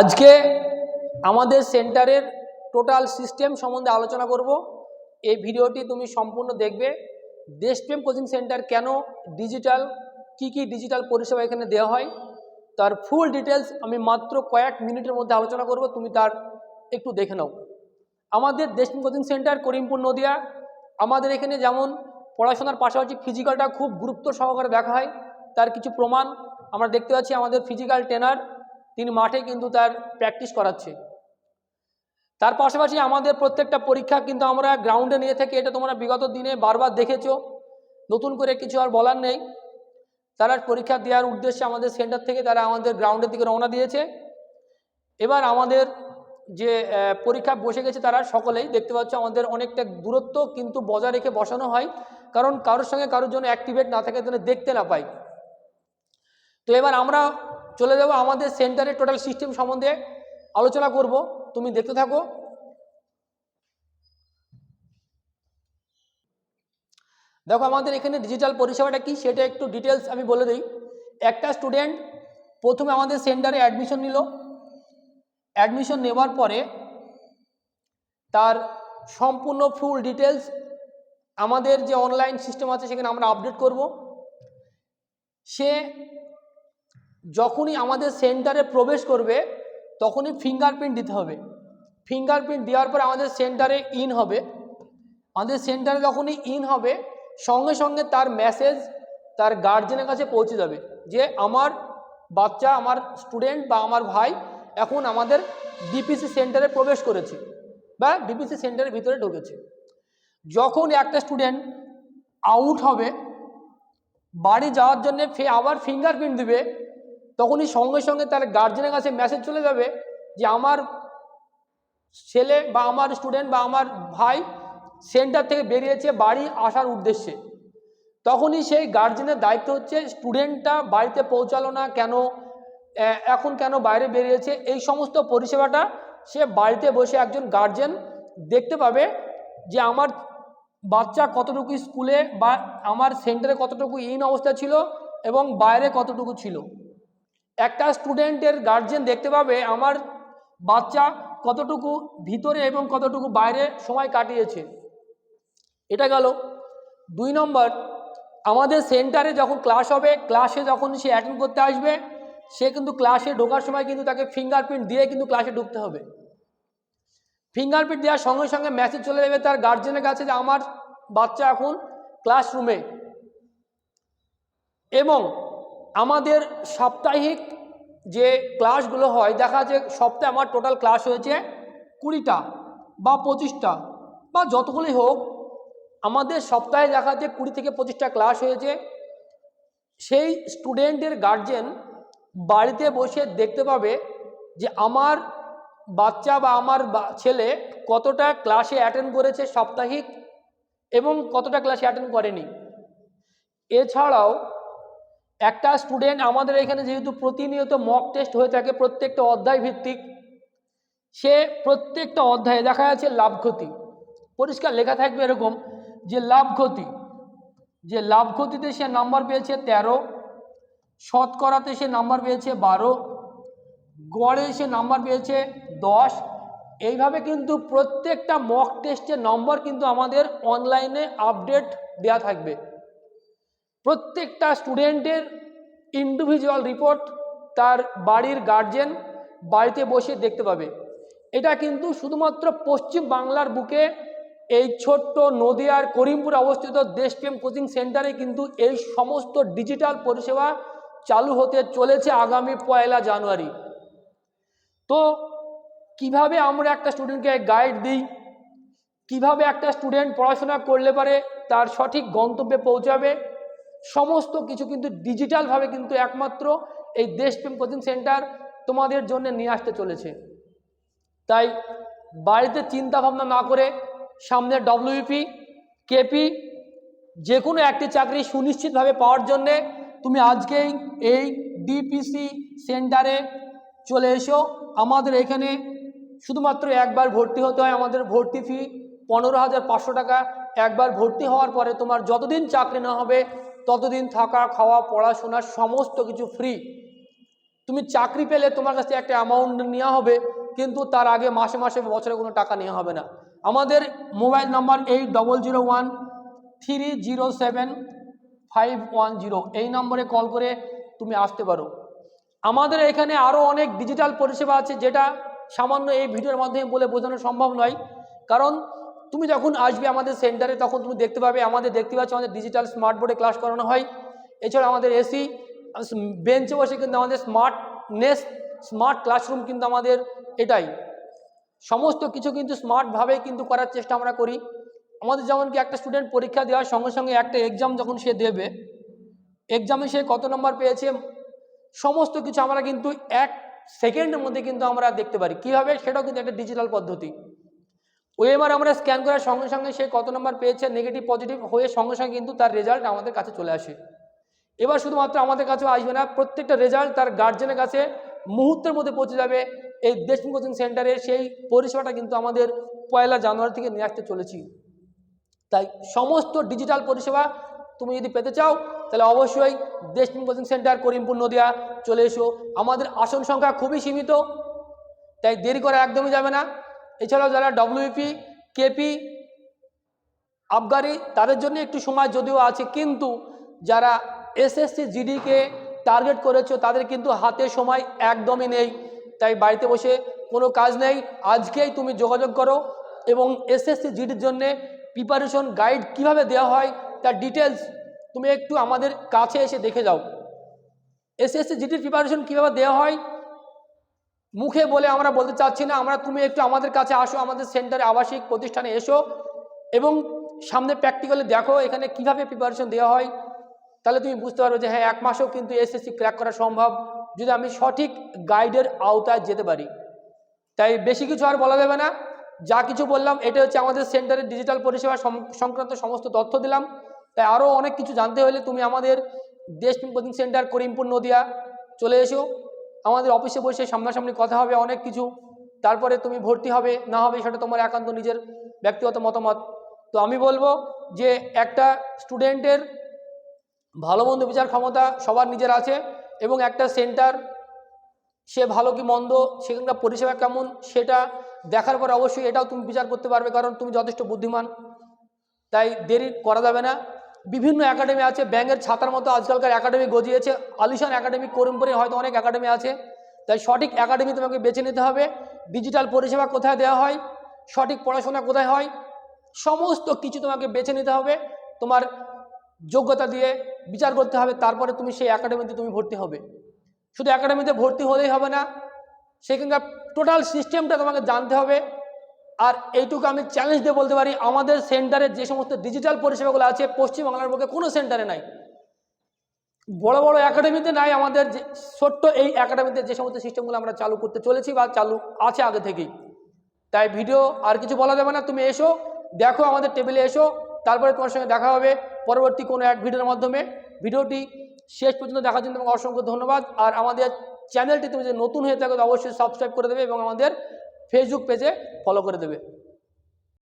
আজকে আমাদের সেন্টারের টোটাল সিস্টেম সম্বন্ধে আলোচনা করব। এই ভিডিওটি তুমি সম্পূর্ণ দেখবে। দেশপ্রেম কোচিং সেন্টার কেন ডিজিটাল, কি কি ডিজিটাল পরিষেবা এখানে দেওয়া হয়, তার ফুল ডিটেলস আমি মাত্র কয়েক মিনিটের মধ্যে আলোচনা করব, তুমি তার একটু দেখে নাও। আমাদের দেশপ্রেম কোচিং সেন্টার করিমপুর, নদিয়া। আমাদের এখানে যেমন পড়াশোনার পাশাপাশি ফিজিক্যালটা খুব গুরুত্ব সহকারে দেখা হয়, তার কিছু প্রমাণ আমরা দেখতে পাচ্ছি। আমাদের ফিজিক্যাল ট্রেনার তিনি মাঠে কিন্তু তার প্র্যাকটিস করাচ্ছে। তার পাশাপাশি আমাদের প্রত্যেকটা পরীক্ষা কিন্তু আমরা গ্রাউন্ডে নিয়ে থাকি, এটা তোমরা বিগত দিনে বারবার দেখেছ। নতুন করে কিছু আর বলার নেই। তারা পরীক্ষা দেওয়ার উদ্দেশ্যে আমাদের সেন্টার থেকে তারা আমাদের গ্রাউন্ডের দিকে রওনা দিয়েছে। এবার আমাদের যে পরীক্ষা বসে গেছে তারা সকলেই, দেখতে পাচ্ছ আমাদের অনেকটা দূরত্ব কিন্তু বজায় রেখে বসানো হয়। কারণ কারোর সঙ্গে কারোর জন্য অ্যাক্টিভেট না থাকে যেন দেখতে না পাই। তো এবার আমরা চলে যাব আমাদের সেন্টারের টোটাল সিস্টেম সম্বন্ধে আলোচনা করব। তুমি দেখতে থাকো। দেখো, আমাদের এখানে ডিজিটাল পরিষেবাটা কি সেটা একটু ডিটেলস আমি বলে দিই। একটা স্টুডেন্ট প্রথমে আমাদের সেন্টারে অ্যাডমিশন নিল। অ্যাডমিশন নেওয়ার পরে তার সম্পূর্ণ ফুল ডিটেলস আমাদের যে অনলাইন সিস্টেম আছে সেখানে আমরা আপডেট করব। সে যখনই আমাদের সেন্টারে প্রবেশ করবে, তখনই ফিঙ্গারপ্রিন্ট দিতে হবে। ফিঙ্গারপ্রিন্ট দেওয়ার পর আমাদের সেন্টারে ইন হবে। আমাদের সেন্টারে যখনই ইন হবে, সঙ্গে সঙ্গে তার মেসেজ তার গার্জেনের কাছে পৌঁছে যাবে যে আমার বাচ্চা, আমার স্টুডেন্ট বা আমার ভাই এখন আমাদের ডিপিসি সেন্টারে প্রবেশ করেছে বা ডিপিসি সেন্টারের ভিতরে ঢুকেছে। যখন একটা স্টুডেন্ট আউট হবে, বাড়ি যাওয়ার জন্য ফে আবার ফিঙ্গারপ্রিন্ট দিবে তখনই সঙ্গে সঙ্গে তার গার্জেনের কাছে মেসেজ চলে যাবে যে আমার ছেলে বা আমার স্টুডেন্ট বা আমার ভাই সেন্টার থেকে বেরিয়েছে বাড়ি আসার উদ্দেশ্যে। তখনই সেই গার্জেনের দায়িত্ব হচ্ছে স্টুডেন্টটা বাড়িতে পৌঁছালো না কেন এখন কেন বাইরে বেরিয়েছে, এই সমস্ত পরিষেবাটা সে বাড়িতে বসে একজন গার্জেন দেখতে পাবে যে আমার বাচ্চা কতটুকু স্কুলে বা আমার সেন্টারে কতটুকু ইন অবস্থা ছিল এবং বাইরে কতটুকু ছিল। একটা স্টুডেন্টের গার্জেন দেখতে পাবে আমার বাচ্চা কতটুকু ভিতরে এবং কতটুকু বাইরে সময় কাটিয়েছে। এটা গেল। দুই নম্বর, আমাদের সেন্টারে যখন ক্লাস হবে ক্লাসে যখন সে অ্যাটেন্ড করতে আসবে, সে কিন্তু ক্লাসে ঢোকার সময় কিন্তু তাকে ফিঙ্গারপ্রিন্ট দিয়ে কিন্তু ক্লাসে ঢুকতে হবে। ফিঙ্গারপ্রিন্ট দেওয়ার সঙ্গে সঙ্গে মেসেজ চলে যাবে তার গার্জেনের কাছে যে, আমার বাচ্চা এখন ক্লাসরুমে এবং আমাদের সাপ্তাহিক যে ক্লাসগুলো হয়, দেখা যাচ্ছে সপ্তাহে আমার টোটাল ক্লাস হয়েছে কুড়িটা বা পঁচিশটা বা যতগুলোই হোক, আমাদের সপ্তাহে দেখা যাচ্ছে কুড়ি থেকে পঁচিশটা ক্লাস হয়েছে। সেই স্টুডেন্টের গার্জেন বাড়িতে বসে দেখতে পাবে যে আমার বাচ্চা বা আমার ছেলে কতটা ক্লাসে অ্যাটেন্ড করেছে সাপ্তাহিক এবং কতটা ক্লাসে অ্যাটেন্ড করেনি। এছাড়াও একটা স্টুডেন্ট আমাদের এখানে যেহেতু প্রতিনিয়ত মক টেস্ট হয়ে থাকে প্রত্যেকটা অধ্যায় ভিত্তিক, সে প্রত্যেকটা অধ্যায়ে দেখা যাচ্ছে লাভ ক্ষতি। পরিষ্কার লেখা থাকবে এরকম যে লাভ ক্ষতি, যে লাভ ক্ষতিতে সে নাম্বার পেয়েছে তেরো, শতকরাতে সে নাম্বার পেয়েছে বারো, গড়ে সে নাম্বার পেয়েছে দশ। এইভাবে কিন্তু প্রত্যেকটা মক টেস্টের নম্বর কিন্তু আমাদের অনলাইনে আপডেট দেওয়া থাকবে। প্রত্যেকটা স্টুডেন্টের ইন্ডিভিজুয়াল রিপোর্ট তার বাড়ির গার্জেন বাড়িতে বসে দেখতে পাবে। এটা কিন্তু শুধুমাত্র পশ্চিম বাংলার বুকে এই ছোট্ট নদিয়ার করিমপুর অবস্থিত দেশপ্রেম কোচিং সেন্টারে কিন্তু এই সমস্ত ডিজিটাল পরিষেবা চালু হতে চলেছে আগামী পয়লা জানুয়ারি। তো কীভাবে আমরা একটা স্টুডেন্টকে গাইড দিই? কীভাবে একটা স্টুডেন্ট পড়াশোনা করলে পারে? তার সঠিক গন্তব্যে পৌঁছাবে? সমস্ত কিছু কিন্তু ডিজিটালভাবে কিন্তু একমাত্র এই দেশপ্রেম কোচিং সেন্টার তোমাদের জন্য নিয়ে আসতে চলেছে। তাই বাড়িতে চিন্তা ভাবনা না করে সামনে ডব্লিউপি কেপি যে কোনো একটি চাকরি সুনিশ্চিতভাবে পাওয়ার জন্যে তুমি আজকেই এই ডিপিসি সেন্টারে চলে এসো। আমাদের এখানে শুধুমাত্র একবার ভর্তি হতে হয়। আমাদের ভর্তি ফি পনেরো হাজার পাঁচশো টাকা। একবার ভর্তি হওয়ার পরে তোমার যতদিন চাকরি না হবে ততদিন থাকা, খাওয়া, পড়াশোনা সমস্ত কিছু ফ্রি তুমি চাকরি পেলে তোমার কাছে একটা অ্যামাউন্ট নেওয়া হবে, কিন্তু তার আগে মাসে মাসে বছরে কোনো টাকা নেওয়া হবে না। আমাদের mobile number eight double zero one three zero seven five one zero এই নম্বরে কল করে তুমি আসতে পারো। আমাদের এখানে আরও অনেক ডিজিটাল পরিষেবা আছে, যেটা সামান্য এই ভিডিওর মাধ্যমে বলে বোঝানো সম্ভব নয়। কারণ তুমি যখন আসবে আমাদের সেন্টারে তখন তুমি দেখতে পাবে, আমাদের দেখতে পাচ্ছ আমাদের ডিজিটাল স্মার্ট বোর্ডে ক্লাস করানো হয়। এছাড়া আমাদের এসি বেঞ্চে বসে কিন্তু আমাদের স্মার্ট নেস স্মার্ট ক্লাসরুম কিন্তু আমাদের এটাই। সমস্ত কিছু কিন্তু স্মার্টভাবে কিন্তু করার চেষ্টা আমরা করি। আমাদের যেমন কি একটা স্টুডেন্ট পরীক্ষা দেওয়ার সঙ্গে সঙ্গে একটা এক্সাম যখন সে দেবে এক্সামে সে কত নম্বর পেয়েছে, সমস্ত কিছু আমরা কিন্তু এক সেকেন্ডের মধ্যে কিন্তু আমরা দেখতে পারি। কীভাবে? সেটাও কিন্তু একটা ডিজিটাল পদ্ধতি। ওএমআর আমরা স্ক্যান করার সঙ্গে সঙ্গে সে কত নম্বর পেয়েছে নেগেটিভ পজিটিভ হয়ে সঙ্গে সঙ্গে কিন্তু তার রেজাল্ট আমাদের কাছে চলে আসে। এবার শুধুমাত্র আমাদের কাছেও আসবে না, প্রত্যেকটা রেজাল্ট তার গার্জেনের কাছে মুহূর্তের মধ্যে পৌঁছে যাবে। এই দেশমুখ কোচিং সেন্টারে সেই পরিষেবাটা কিন্তু আমাদের পয়লা জানুয়ারি থেকে নিয়ে আসতে চলেছি। তাই সমস্ত ডিজিটাল পরিষেবা তুমি যদি পেতে চাও, তাহলে অবশ্যই দেশমুখ কোচিং সেন্টার করিমপুর নদিয়া চলে এসো। আমাদের আসন সংখ্যা খুবই সীমিত, তাই দেরি করা একদমই যাবে না। এছাড়াও যারা ডব্লিউপি কেপি আবগারি, তাদের জন্য একটু সময় যদিও আছে, কিন্তু যারা এসএসসি জিডিকে টার্গেট করেছ, তাদের কিন্তু হাতে সময় একদমই নেই। তাই বাড়িতে বসে কোনো কাজ নেই। আজকেই তুমি যোগাযোগ করো এবং এসএসসি জিডির জন্যে প্রিপারেশন গাইড কীভাবে দেওয়া হয়, তার ডিটেলস তুমি একটু আমাদের কাছে এসে দেখে যাও। এসএসসি জিডির প্রিপারেশন কীভাবে দেওয়া হয় মুখে বলে আমরা বলতে চাচ্ছি না, আমরা তুমি একটু আমাদের কাছে আসো, আমাদের সেন্টারে আবাসিক প্রতিষ্ঠানে এসো এবং সামনে প্র্যাকটিক্যালি দেখো এখানে কীভাবে প্রিপারেশন দেওয়া হয়। তাহলে তুমি বুঝতে পারবে যে হ্যাঁ এক মাসেও কিন্তু এসএসসি ক্র্যাক করা সম্ভব। যদি আমি সঠিক গাইডের আওতায় যেতে পারি। তাই বেশি কিছু আর বলা যাবে না। যা কিছু বললাম, এটা হচ্ছে আমাদের সেন্টারের ডিজিটাল পরিষেবা সংক্রান্ত সমস্ত তথ্য দিলাম। তাই আরও অনেক কিছু জানতে হলে তুমি আমাদের দেশ কোচিং সেন্টার করিমপুর, নদিয়া চলে এসো। আমাদের অফিসে বসে সামনাসামনি কথা হবে অনেক কিছু, তারপরে তুমি ভর্তি হবে, না হবে সেটা তোমার একান্ত নিজের ব্যক্তিগত মতামত। তো আমি বলব যে একটা স্টুডেন্টের ভালো মন্দ বিচার ক্ষমতা সবার নিজের আছে এবং একটা সেন্টার, সে ভালো কি মন্দ, সেখানকার পরিষেবা কেমন, সেটা দেখার পর অবশ্যই এটাও তুমি বিচার করতে পারবে কারণ তুমি যথেষ্ট বুদ্ধিমান। তাই দেরি করা যাবে না। বিভিন্ন একাডেমি আছে, ব্যাঙের ছাতার মতো আজকালকার একাডেমি গজিয়েছে, আলিশান একাডেমি করিমপুরে হয়তো অনেক একাডেমি আছে। তাই সঠিক একাডেমি তোমাকে বেছে নিতে হবে। ডিজিটাল পরিষেবা কোথায় দেওয়া হয়? সঠিক পড়াশোনা কোথায় হয়? সমস্ত কিছু তোমাকে বেছে নিতে হবে। তোমার যোগ্যতা দিয়ে বিচার করতে হবে, তারপরে তুমি সেই একাডেমিতে তুমি ভর্তি হবে। শুধু একাডেমিতে ভর্তি হলেই হবে না, সেখানকার টোটাল সিস্টেমটা তোমাকে জানতে হবে। আর এইটুকু আমি চ্যালেঞ্জ দিয়ে বলতে পারি, আমাদের সেন্টারে যে সমস্ত ডিজিটাল পরিষেবাগুলো আছে, পশ্চিমবাংলার পক্ষে কোনো সেন্টারে নাই। বড় বড় একাডেমিতে নাই, আমাদের যে ছোট্ট এই একাডেমিতে যে সমস্ত সিস্টেমগুলো আমরা চালু করতে চলেছি বা চালু আছে আগে থেকেই। তাই ভিডিও আর কিছু বলা যাবে না, তুমি এসো, দেখো আমাদের টেবিলে এসো, তারপরে তোমার সঙ্গে দেখা হবে পরবর্তী কোনো এক ভিডিওর মাধ্যমে। ভিডিওটি শেষ পর্যন্ত দেখার জন্য তোমাকে অসংখ্য ধন্যবাদ। আর আমাদের চ্যানেলটি তুমি যদি নতুন হয়ে থাকো অবশ্যই সাবস্ক্রাইব করে দেবে এবং আমাদের ফেসবুক পেজে ফলো করে দেবে।